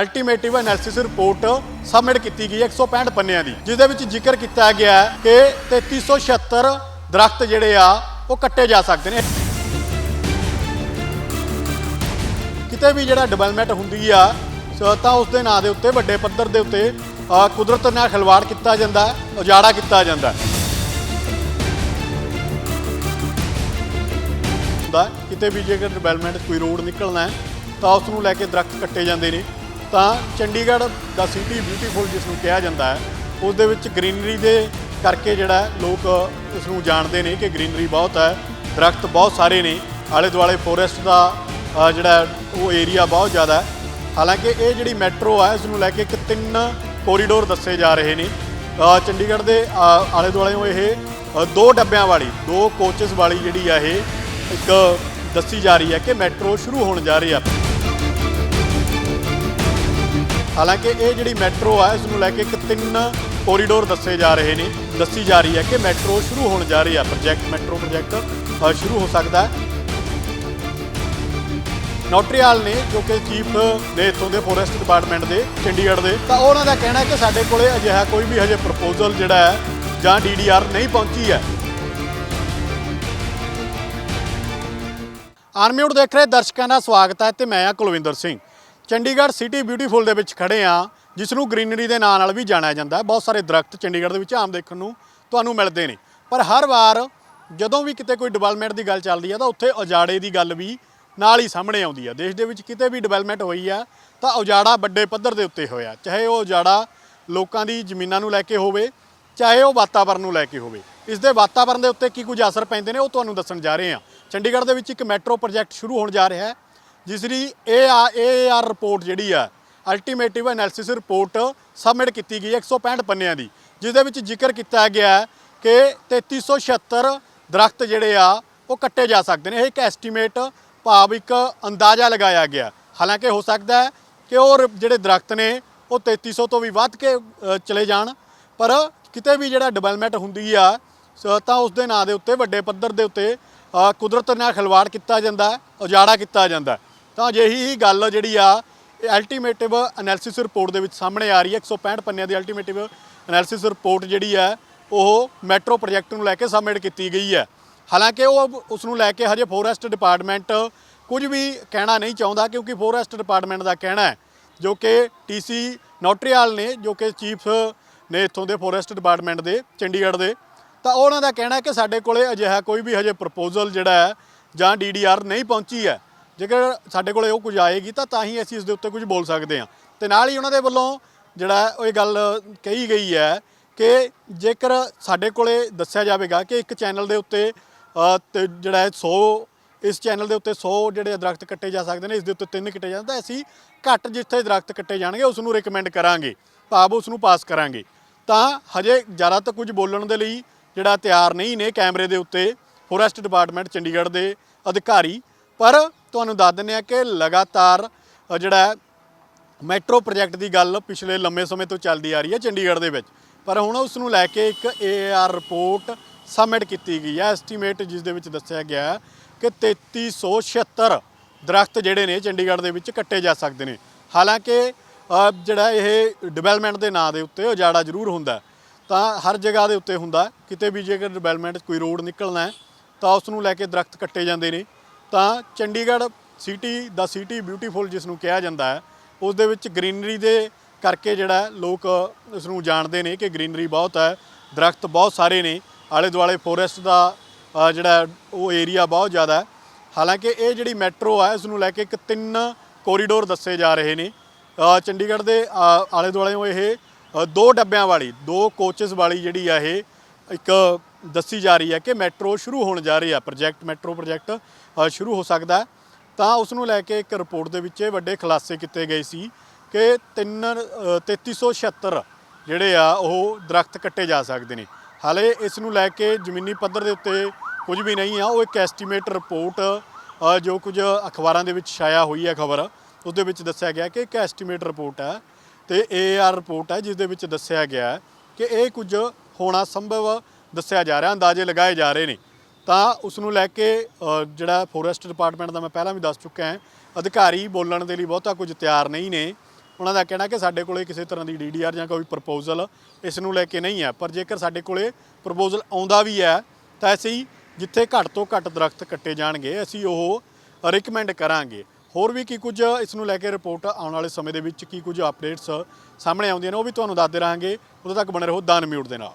ਅਲਟੀਮੇਟਿਵ analysis report submit ਕੀਤੀ ਗਈ ਹੈ 165 ਪੰਨਿਆਂ ਦੀ ਜਿਸ ਦੇ ਵਿੱਚ ਜ਼ਿਕਰ ਕੀਤਾ ਗਿਆ ਹੈ ਕਿ 3376 ਦਰਖਤ ਜਿਹੜੇ ਆ, ਉਹ ਕੱਟੇ ਜਾ ਸਕਦੇ ਨੇ ਕਿਤੇ ਵੀ ਜਿਹੜਾ ਡਿਵੈਲਪਮੈਂਟ ਹੁੰਦੀ ਆ, ਸੋ, ਤਾਂ ਉਸ ਦੇ ਨਾਂ ਦੇ ਉੱਤੇ, ਵੱਡੇ ਪੱਧਰ ਦੇ ਉੱਤੇ ਕੁਦਰਤ ਨਾਲ ਖਿਲਵਾੜ ਕੀਤਾ ਜਾਂਦਾ ਉਜਾੜਾ ਕੀਤਾ ਜਾਂਦਾ ਹੈ। ਹੁੰਦਾ ਕਿਤੇ ਵੀ ਜੇਕਰ ਡਿਵੈਲਪਮੈਂਟ ਕੋਈ ਰੋਡ ਨਿਕਲਣਾ ਹੈ, ਤਾਂ ਉਸ ਨੂੰ ਲੈ ਕੇ ਦਰਖਤ ਕੱਟੇ ਜਾਂਦੇ ਨੇ ਤਾਂ ਚੰਡੀਗੜ੍ਹ ਦਾ ਸਿਟੀ ਬਿਊਟੀਫੁਲ ਜਿਸ ਨੂੰ ਕਿਹਾ ਜਾਂਦਾ ਹੈ ਉਸ ਦੇ ਵਿੱਚ ਗ੍ਰੀਨਰੀ ਦੇ ਕਰਕੇ ਜਿਹੜਾ ਲੋਕ ਉਸ ਨੂੰ ਜਾਣਦੇ ਨੇ ਕਿ ਗ੍ਰੀਨਰੀ ਬਹੁਤ ਹੈ, ਦਰਖਤ ਬਹੁਤ ਸਾਰੇ ਨੇ ਆਲੇ ਦੁਆਲੇ ਫੋਰੈਸਟ ਦਾ ਜਿਹੜਾ ਉਹ ਏਰੀਆ ਬਹੁਤ ਜ਼ਿਆਦਾ ਹੈ। ਹਾਲਾਂਕਿ ਇਹ ਜਿਹੜੀ ਮੈਟਰੋ ਹੈ ਇਸ ਨੂੰ ਲੈ ਕੇ ਇੱਕ ਤਿੰਨ ਕੋਰੀਡੋਰ ਦੱਸੇ ਜਾ ਰਹੇ ਨੇ। ਚੰਡੀਗੜ੍ਹ ਦੇ ਆਲੇ ਦੁਆਲੇ ਇਹ ਦੋ ਡੱਬਿਆਂ ਵਾਲੀ, ਦੋ ਕੋਚਸ ਵਾਲੀ ਜਿਹੜੀ ਆ ਇਹ ਇੱਕ ਦੱਸੀ ਜਾ ਰਹੀ ਹੈ ਕਿ ਮੈਟਰੋ ਸ਼ੁਰੂ ਹੋਣ ਜਾ ਰਹੀ ਆ। ਹਾਲਾਂਕਿ ਇਹ ਜਿਹੜੀ ਮੈਟਰੋ ਆ, ਇਸ ਨੂੰ ਲੈ ਕੇ ਇੱਕ ਤਿੰਨ ਕੋਰੀਡੋਰ ਦੱਸੇ ਜਾ ਰਹੇ ਨੇ। ਦੱਸੀ ਜਾ ਰਹੀ ਹੈ ਕਿ ਮੈਟਰੋ ਸ਼ੁਰੂ ਹੋਣ ਜਾ ਰਹੀ ਹੈ ਪ੍ਰੋਜੈਕਟ ਮੈਟਰੋ ਪ੍ਰੋਜੈਕਟ ਸ਼ੁਰੂ ਹੋ ਸਕਦਾ ਹੈ। ਨੋਟਰੀਆਲ ਨੇ, ਜੋ ਕਿ ਚੀਫ ਨੇ ਇੱਥੋਂ ਦੇ ਫੋਰੈਸਟ ਡਿਪਾਰਟਮੈਂਟ ਦੇ, ਚੰਡੀਗੜ੍ਹ ਦੇ, ਤਾਂ ਉਹਨਾਂ ਦਾ ਕਹਿਣਾ ਹੈ ਕਿ ਸਾਡੇ ਕੋਲੇ ਅਜਿਹਾ ਕੋਈ ਵੀ ਹਜੇ ਪ੍ਰਪੋਜ਼ਲ ਜਿਹੜਾ ਹੈ, ਜਾਂ ਡੀਡੀਆਰ ਨਹੀਂ ਪਹੁੰਚੀ ਹੈ। ਆਨਮਿਊਟ ਦੇਖ ਰਹੇ ਦਰਸ਼ਕਾਂ ਦਾ ਸਵਾਗਤ ਹੈ ਤੇ ਮੈਂ ਆ ਕੁਲਵਿੰਦਰ ਸਿੰਘ। ਚੰਡੀਗੜ੍ਹ ਸਿਟੀ ਬਿਊਟੀਫੁਲ ਦੇ ਵਿੱਚ ਖੜੇ ਆ ਜਿਸ ਨੂੰ ਗ੍ਰੀਨਰੀ ਦੇ ਨਾਂ ਨਾਲ ਵੀ ਜਾਣਿਆ ਜਾਂਦਾ। ਹੈ ਬਹੁਤ ਸਾਰੇ ਦਰਖਤ ਚੰਡੀਗੜ੍ਹ ਦੇ ਵਿੱਚ ਆਮ ਦੇਖਣ ਨੂੰ ਤੁਹਾਨੂੰ ਮਿਲਦੇ ਨੇ। ਪਰ ਹਰ ਵਾਰ ਜਦੋਂ ਵੀ ਕਿਤੇ ਕੋਈ ਡਿਵੈਲਪਮੈਂਟ ਦੀ ਗੱਲ ਚੱਲਦੀ ਹੈ ਤਾਂ ਉੱਥੇ ਉਜਾੜੇ ਦੀ ਗੱਲ ਵੀ ਨਾਲ ਹੀ ਸਾਹਮਣੇ ਆਉਂਦੀ ਹੈ ਦੇਸ਼ ਦੇ ਵਿੱਚ ਕਿਤੇ ਵੀ ਡਿਵੈਲਪਮੈਂਟ ਹੋਈ ਆ, ਤਾਂ ਉਜਾੜਾ ਵੱਡੇ ਪੱਧਰ ਦੇ ਉੱਤੇ ਹੋਇਆ। ਚਾਹੇ ਉਹ ਉਜਾੜਾ ਲੋਕਾਂ ਦੀ ਜ਼ਮੀਨਾਂ ਨੂੰ ਲੈ ਕੇ ਹੋਵੇ, ਚਾਹੇ ਉਹ ਵਾਤਾਵਰਣ ਨੂੰ ਲੈ ਕੇ ਹੋਵੇ। ਇਸ ਦੇ ਵਾਤਾਵਰਣ ਦੇ ਉੱਤੇ ਕੀ ਕੁਝ ਅਸਰ ਪੈਂਦੇ ਨੇ, ਉਹ ਤੁਹਾਨੂੰ ਦੱਸਣ ਜਾ ਰਹੇ ਹਾਂ। ਚੰਡੀਗੜ੍ਹ ਦੇ ਵਿੱਚ ਇੱਕ ਮੈਟਰੋ ਪ੍ਰੋਜੈਕਟ ਸ਼ੁਰੂ ਹੋਣ ਜਾ ਰਿਹਾ ਹੈ। ਜਿਸ ਦੀ ਇਹ ਆ ਇਹ ਆਰ ਰਿਪੋਰਟ ਜਿਹੜੀ ਆ ਅਲਟੀਮੇਟਿਵ ਐਨਾਲਿਸਿਸ ਰਿਪੋਰਟ ਸਬਮਿਟ ਕੀਤੀ ਗਈ ਹੈ 165 ਪੰਨਿਆਂ ਦੀ ਜਿਸ ਦੇ ਵਿੱਚ ਜ਼ਿਕਰ ਕੀਤਾ ਗਿਆ ਹੈ ਕਿ 3376 ਦਰਖਤ ਜਿਹੜੇ ਆ, ਉਹ ਕੱਟੇ ਜਾ ਸਕਦੇ ਨੇ। ਇਹ ਇੱਕ ਐਸਟੀਮੇਟ ਭਾਵ ਇੱਕ ਅੰਦਾਜ਼ਾ ਲਗਾਇਆ ਗਿਆ। ਹਾਲਾਂਕਿ ਹੋ ਸਕਦਾ ਹੈ ਕਿ ਉਹ ਜਿਹੜੇ ਦਰਖਤ ਨੇ, ਉਹ 3300 ਤੋਂ ਵੀ ਵੱਧ ਕੇ ਚਲੇ ਜਾਣ, ਪਰ ਕਿਤੇ ਵੀ ਜਿਹੜਾ ਡਿਵੈਲਪਮੈਂਟ ਹੁੰਦੀ ਆ, ਸੋ, ਤਾਂ ਉਸ ਦੇ ਨਾਂ ਦੇ ਉੱਤੇ, ਵੱਡੇ ਪੱਧਰ ਦੇ ਉੱਤੇ ਕੁਦਰਤ ਨਾਲ ਖਿਲਵਾੜ ਕੀਤਾ ਜਾਂਦਾ ਉਜਾੜਾ ਕੀਤਾ ਜਾਂਦਾ ਤਾਂ ਅਜਿਹੀ ਹੀ ਗੱਲ ਜਿਹੜੀ ਆ, ਇਹ ਅਲਟੀਮੇਟਿਵ ਐਨਾਲਿਸਿਸ ਰਿਪੋਰਟ ਦੇ ਵਿੱਚ ਸਾਹਮਣੇ ਆ ਰਹੀ ਹੈ। 165 ਪੰਨਿਆਂ ਦੀ ਅਲਟੀਮੇਟਿਵ ਐਨਾਲਿਸਿਸ ਰਿਪੋਰਟ ਜਿਹੜੀ ਹੈ, ਉਹ ਮੈਟਰੋ ਪ੍ਰੋਜੈਕਟ ਨੂੰ ਲੈ ਕੇ ਸਬਮਿਟ ਕੀਤੀ ਗਈ ਹੈ। ਹਾਲਾਂਕਿ ਉਹ ਉਸ ਨੂੰ ਲੈ ਕੇ ਹਜੇ ਫੋਰੈਸਟ ਡਿਪਾਰਟਮੈਂਟ ਕੁਝ ਵੀ ਕਹਿਣਾ ਨਹੀਂ ਚਾਹੁੰਦਾ, ਕਿਉਂਕਿ ਫੋਰੈਸਟ ਡਿਪਾਰਟਮੈਂਟ ਦਾ ਕਹਿਣਾ ਹੈ, ਜੋ ਕਿ ਟੀਸੀ ਨੋਟਰੀਆਲ ਨੇ, ਜੋ ਕਿ ਚੀਫ ਨੇ ਇੱਥੋਂ ਦੇ ਫੋਰੈਸਟ ਡਿਪਾਰਟਮੈਂਟ ਦੇ, ਚੰਡੀਗੜ੍ਹ ਦੇ। ਤਾਂ ਉਹਨਾਂ ਦਾ ਕਹਿਣਾ ਹੈ ਕਿ ਸਾਡੇ ਕੋਲੇ ਅਜਿਹਾ ਕੋਈ ਵੀ ਹਜੇ ਪ੍ਰਪੋਜ਼ਲ ਜਿਹੜਾ ਹੈ ਜਾਂ ਡੀਡੀਆਰ ਨਹੀਂ ਪਹੁੰਚੀ ਹੈ। ਜੇਕਰ ਸਾਡੇ ਕੋਲੇ ਉਹ ਕੁਝ ਆਏਗੀ ਤਾਂ ਤਾਂ ਹੀ ਅਸੀਂ ਇਸ ਦੇ ਉੱਤੇ ਕੁਝ ਬੋਲ ਸਕਦੇ ਹਾਂ। ਤੇ ਨਾਲ ਹੀ ਉਹਨਾਂ ਦੇ ਵੱਲੋਂ ਜਿਹੜਾ ਉਹ ਇਹ ਗੱਲ ਕਹੀ ਗਈ ਹੈ ਕਿ ਜੇਕਰ ਸਾਡੇ ਕੋਲੇ ਦੱਸਿਆ ਜਾਵੇਗਾ ਕਿ ਇੱਕ ਚੈਨਲ ਦੇ ਉੱਤੇ ਜਿਹੜਾ ਹੈ 100 ਇਸ ਚੈਨਲ ਦੇ ਉੱਤੇ 100 ਜਿਹੜੇ ਦਰਖਤ ਕੱਟੇ ਜਾ ਸਕਦੇ ਨੇ, ਇਸ ਦੇ ਉੱਤੇ ਤਿੰਨ ਕੱਟੇ ਜਾਂਦੇ ਤਾਂ ਅਸੀਂ ਘੱਟ ਜਿੱਥੇ ਦਰਖਤ ਕੱਟੇ ਜਾਣਗੇ, ਉਸ ਨੂੰ ਰეკਮੈਂਡ ਕਰਾਂਗੇ। ਭਾਵ ਉਸ ਨੂੰ ਪਾਸ ਕਰਾਂਗੇ। ਤਾਂ ਹਜੇ ਜ਼ਿਆਦਾ ਤਾਂ ਕੁਝ ਬੋਲਣ ਦੇ ਲਈ ਜਿਹੜਾ ਤਿਆਰ ਨਹੀਂ ਨੇ ਕੈਮਰੇ ਦੇ ਉੱਤੇ ਫੋਰੈਸਟ ਡਿਪਾਰਟਮੈਂਟ ਚੰਡੀਗੜ੍ਹ ਦੇ ਅਧਿਕਾਰੀ। ਪਰ ਤੁਹਾਨੂੰ ਦੱਸ ਦਿੰਦੇ ਆ ਕਿ ਲਗਾਤਾਰ ਜਿਹੜਾ ਮੈਟਰੋ ਪ੍ਰੋਜੈਕਟ ਦੀ ਗੱਲ ਪਿਛਲੇ ਲੰਮੇ ਸਮੇਂ ਤੋਂ ਚੱਲਦੀ ਆ ਰਹੀ ਹੈ ਚੰਡੀਗੜ੍ਹ ਦੇ ਵਿੱਚ। ਪਰ ਹੁਣ ਉਸ ਨੂੰ ਲੈ ਕੇ ਇੱਕ ਏਆਰ ਰਿਪੋਰਟ ਸਬਮਿਟ ਕੀਤੀ ਗਈ ਹੈ। ਐਸਟੀਮੇਟ ਜਿਸ ਦੇ ਵਿੱਚ ਦੱਸਿਆ ਗਿਆ ਹੈ ਕਿ 3376 ਦਰਖਤ ਜਿਹੜੇ ਨੇ ਚੰਡੀਗੜ੍ਹ ਦੇ ਵਿੱਚ ਕੱਟੇ ਜਾ ਸਕਦੇ ਨੇ। ਹਾਲਾਂਕਿ ਜਿਹੜਾ ਇਹ ਡਿਵੈਲਪਮੈਂਟ ਦੇ ਨਾਂ ਦੇ ਉੱਤੇ ਉਜਾੜਾ ਜ਼ਰੂਰ ਹੁੰਦਾ ਤਾਂ ਹਰ ਜਗ੍ਹਾ ਦੇ ਉੱਤੇ ਹੁੰਦਾ ਕਿਤੇ ਵੀ ਜੇਕਰ ਡਿਵੈਲਪਮੈਂਟ ਕੋਈ ਰੋਡ ਨਿਕਲਣਾ ਹੈ, ਤਾਂ ਉਸ ਨੂੰ ਲੈ ਕੇ ਦਰਖਤ ਕੱਟੇ ਜਾਂਦੇ ਨੇ। ਤਾਂ ਚੰਡੀਗੜ੍ਹ ਸਿਟੀ ਦਾ ਸਿਟੀ ਬਿਊਟੀਫੁਲ ਜਿਸ ਨੂੰ ਕਿਹਾ ਜਾਂਦਾ ਹੈ ਉਸ ਦੇ ਵਿੱਚ ਗ੍ਰੀਨਰੀ ਦੇ ਕਰਕੇ ਜਿਹੜਾ ਲੋਕ ਇਸ ਨੂੰ ਜਾਣਦੇ ਨੇ ਕਿ ਗ੍ਰੀਨਰੀ ਬਹੁਤ ਹੈ, ਦਰਖਤ ਬਹੁਤ ਸਾਰੇ ਨੇ ਆਲੇ ਦੁਆਲੇ ਫੋਰੈਸਟ ਦਾ ਜਿਹੜਾ ਉਹ ਏਰੀਆ ਬਹੁਤ ਜ਼ਿਆਦਾ ਹੈ। ਹਾਲਾਂਕਿ ਇਹ ਜਿਹੜੀ ਮੈਟਰੋ ਹੈ ਇਸ ਨੂੰ ਲੈ ਕੇ ਇੱਕ ਤਿੰਨ ਕੋਰੀਡੋਰ ਦੱਸੇ ਜਾ ਰਹੇ ਨੇ। ਚੰਡੀਗੜ੍ਹ ਦੇ ਆਲੇ ਦੁਆਲੇ ਇਹ ਦੋ ਡੱਬਿਆਂ ਵਾਲੀ, ਦੋ ਕੋਚਸ ਵਾਲੀ ਜਿਹੜੀ ਆ ਇਹ, ਇੱਕ ਦੱਸੀ ਜਾ ਰਹੀ ਹੈ ਕਿ ਮੈਟਰੋ ਸ਼ੁਰੂ ਹੋਣ ਜਾ ਰਹੀ ਹੈ ਪ੍ਰੋਜੈਕਟ ਮੈਟਰੋ ਪ੍ਰੋਜੈਕਟ ਸ਼ੁਰੂ ਹੋ ਸਕਦਾ ਤਾਂ ਉਸ ਨੂੰ ਲੈ ਕੇ ਇੱਕ ਰਿਪੋਰਟ ਦੇ ਵਿੱਚ ਇਹ ਵੱਡੇ ਖੁਲਾਸੇ ਕੀਤੇ ਗਏ ਸੀ ਕਿ ਤਿੰਨ ਅ, 3376 ਜਿਹੜੇ ਆ ਉਹ ਦਰਖਤ ਕੱਟੇ ਜਾ ਸਕਦੇ ਨੇ। ਹਾਲੇ ਇਸ ਨੂੰ ਲੈ ਕੇ ਜ਼ਮੀਨੀ ਪੱਧਰ ਦੇ ਉੱਤੇ ਕੁਝ ਵੀ ਨਹੀਂ ਆ। ਉਹ ਇੱਕ ਐਸਟੀਮੇਟ ਰਿਪੋਰਟ ਜੋ ਕੁਝ ਅਖਬਾਰਾਂ ਦੇ ਵਿੱਚ ਛਾਇਆ ਹੋਈ ਹੈ ਖਬਰ। ਉਸ ਦੇ ਵਿੱਚ ਦੱਸਿਆ ਗਿਆ ਕਿ ਇੱਕ ਐਸਟੀਮੇਟ ਰਿਪੋਰਟ ਹੈ ਤੇ ਏਆਰ ਰਿਪੋਰਟ ਹੈ ਜਿਸ ਦੇ ਵਿੱਚ ਦੱਸਿਆ ਗਿਆ ਕਿ ਇਹ ਕੁਝ ਹੋਣਾ ਸੰਭਵ ਦੱਸਿਆ ਜਾ ਰਿਹਾ, ਅੰਦਾਜ਼ੇ ਲਗਾਏ ਜਾ ਰਹੇ ਨੇ। ਤਾਂ ਉਸ ਨੂੰ ਲੈ ਕੇ ਜਿਹੜਾ ਫੋਰੈਸਟ ਡਿਪਾਰਟਮੈਂਟ ਦਾ ਮੈਂ ਪਹਿਲਾਂ ਵੀ ਦੱਸ ਚੁੱਕਾ ਹਾਂ, ਅਧਿਕਾਰੀ ਬੋਲਣ ਦੇ ਲਈ ਬਹੁਤਾ ਕੁਝ ਤਿਆਰ ਨਹੀਂ ਨੇ। ਉਹਨਾਂ ਦਾ ਕਹਿਣਾ ਕਿ ਸਾਡੇ ਕੋਲੇ ਕਿਸੇ ਤਰ੍ਹਾਂ ਦੀ ਡੀਡੀਆਰ ਜਾਂ ਕੋਈ ਪ੍ਰਪੋਜ਼ਲ ਇਸ ਨੂੰ ਲੈ ਕੇ ਨਹੀਂ ਹੈ। ਪਰ ਜੇਕਰ ਸਾਡੇ ਕੋਲੇ ਪ੍ਰਪੋਜ਼ਲ ਆਉਂਦਾ ਵੀ ਹੈ, ਤਾਂ ਅਸੀਂ ਜਿੱਥੇ ਘੱਟ ਤੋਂ ਘੱਟ ਦਰਖਤ ਕੱਟੇ ਜਾਣਗੇ, ਅਸੀਂ ਉਹ ਰਿਕਮੈਂਡ ਕਰਾਂਗੇ। ਹੋਰ ਵੀ ਕੀ ਕੁਝ ਇਸ ਨੂੰ ਲੈ ਕੇ ਰਿਪੋਰਟ ਆਉਣ ਵਾਲੇ ਸਮੇਂ ਦੇ ਵਿੱਚ ਕੀ ਕੁਝ ਅਪਡੇਟਸ ਸਾਹਮਣੇ ਆਉਂਦੀਆਂ ਨੇ, ਉਹ ਵੀ ਤੁਹਾਨੂੰ ਦੱਸਦੇ ਰਹਾਂਗੇ। ਉਦੋਂ ਤੱਕ ਬਣੇ ਰਹੋ ਦਾਨ ਮਿਊਟ ਦੇ ਨਾਲ।